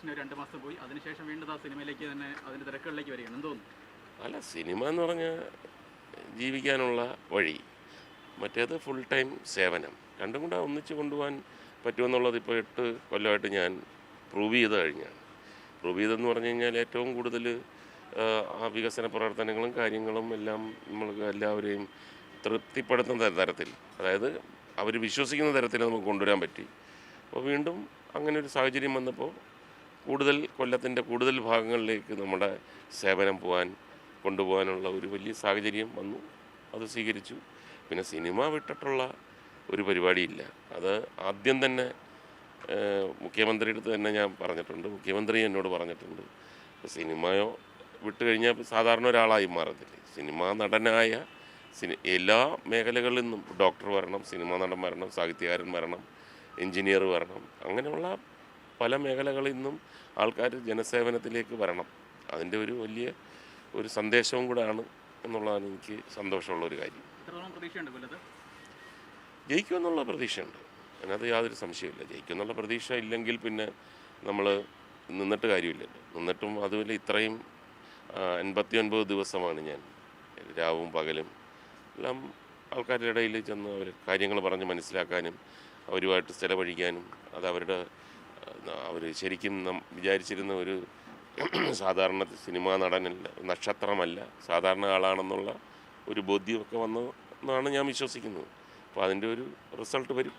Production രണ്ട് മാസം പോയി. അതിനുശേഷം വീണ്ടും ആ സിനിമയിലേക്ക് തന്നെ അതിന്റെ തിരക്കുകളിലേക്ക് വരികയാണ്. എന്ന് തോന്നുന്നു? അല്ല സിനിമ എന്ന് പറഞ്ഞാൽ ജീവിക്കാനുള്ള വഴി. മറ്റേത് ഫുൾ ടൈം സേവനം. രണ്ടും കൂടെ ഒന്നിച്ച് കൊണ്ടുപോകാൻ പറ്റുമെന്നുള്ളത് ഇപ്പോൾ എട്ട് കൊല്ലമായിട്ട് ഞാൻ പ്രൂവ് ചെയ്ത് കഴിഞ്ഞാണ്. പ്രൂവ് ചെയ്തെന്ന് പറഞ്ഞു കഴിഞ്ഞാൽ ഏറ്റവും കൂടുതൽ ആ വികസന പ്രവർത്തനങ്ങളും കാര്യങ്ങളും എല്ലാം നമ്മൾക്ക് എല്ലാവരെയും തൃപ്തിപ്പെടുത്തുന്ന തരത്തിൽ അതായത് അവർ വിശ്വസിക്കുന്ന തരത്തിൽ നമുക്ക് കൊണ്ടുവരാൻ പറ്റി. അപ്പോൾ വീണ്ടും അങ്ങനെ ഒരു സാഹചര്യം വന്നപ്പോൾ കൂടുതൽ കൊല്ലത്തിന്റെ കൂടുതൽ ഭാഗങ്ങളിലേക്ക് നമ്മുടെ സേവനം പോകാൻ കൊണ്ടുപോകാനുള്ള ഒരു വലിയ സാഹചര്യം വന്നു. അത് സ്വീകരിച്ചു. പിന്നെ സിനിമ വിട്ടിട്ടുള്ള ഒരു പരിപാടിയില്ല. അത് ആദ്യം തന്നെ മുഖ്യമന്ത്രിയുടെ അടുത്ത് തന്നെ ഞാൻ പറഞ്ഞിട്ടുണ്ട്. മുഖ്യമന്ത്രി എന്നോട് പറഞ്ഞിട്ടുണ്ട്. സിനിമയോ വിട്ട് കഴിഞ്ഞാൽ സാധാരണ ഒരാളായി മാറത്തില്ലേ? സിനിമാ നടനായ സിനി എല്ലാ മേഖലകളിൽ നിന്നും ഡോക്ടർ വരണം സിനിമാ നടൻ വരണം സാഹിത്യകാരൻ വരണം എഞ്ചിനീയർ വരണം അങ്ങനെയുള്ള പല മേഖലകളിൽ നിന്നും ആൾക്കാർ ജനസേവനത്തിലേക്ക് വരണം. അതിന്റെ ഒരു വലിയ ഒരു സന്ദേശവും കൂടെയാണ് എന്നുള്ളതാണ് എനിക്ക് സന്തോഷമുള്ള ഒരു കാര്യം ജയിക്കുമെന്നുള്ള പ്രതീക്ഷയുണ്ട്. അതിനകത്ത് യാതൊരു സംശയമില്ല ജയിക്കുമെന്നുള്ള പ്രതീക്ഷ ഇല്ലെങ്കിൽ പിന്നെ നമ്മൾ നിന്നിട്ട് കാര്യമില്ലല്ലോ നിന്നിട്ടും അതുപോലെ ഇത്രയും എൺപത്തി ഒൻപത് ദിവസമാണ് ഞാൻ രാവും പകലും എല്ലാം ആൾക്കാരുടെ ഇടയിൽ ചെന്ന് അവർ കാര്യങ്ങൾ പറഞ്ഞ് മനസ്സിലാക്കാനും അവരുമായിട്ട് ചിലവഴിക്കാനും അത് അവരുടെ അവർ ശരിക്കും വിചാരിച്ചിരുന്ന ഒരു സാധാരണ സിനിമാ നടനല്ല നക്ഷത്രമല്ല സാധാരണ ആളാണെന്നുള്ള ഒരു ബോധ്യമൊക്കെ വന്നു എന്നാണ് ഞാൻ വിശ്വസിക്കുന്നത്. അപ്പോൾ അതിന്റെ ഒരു റിസൾട്ട് വരും.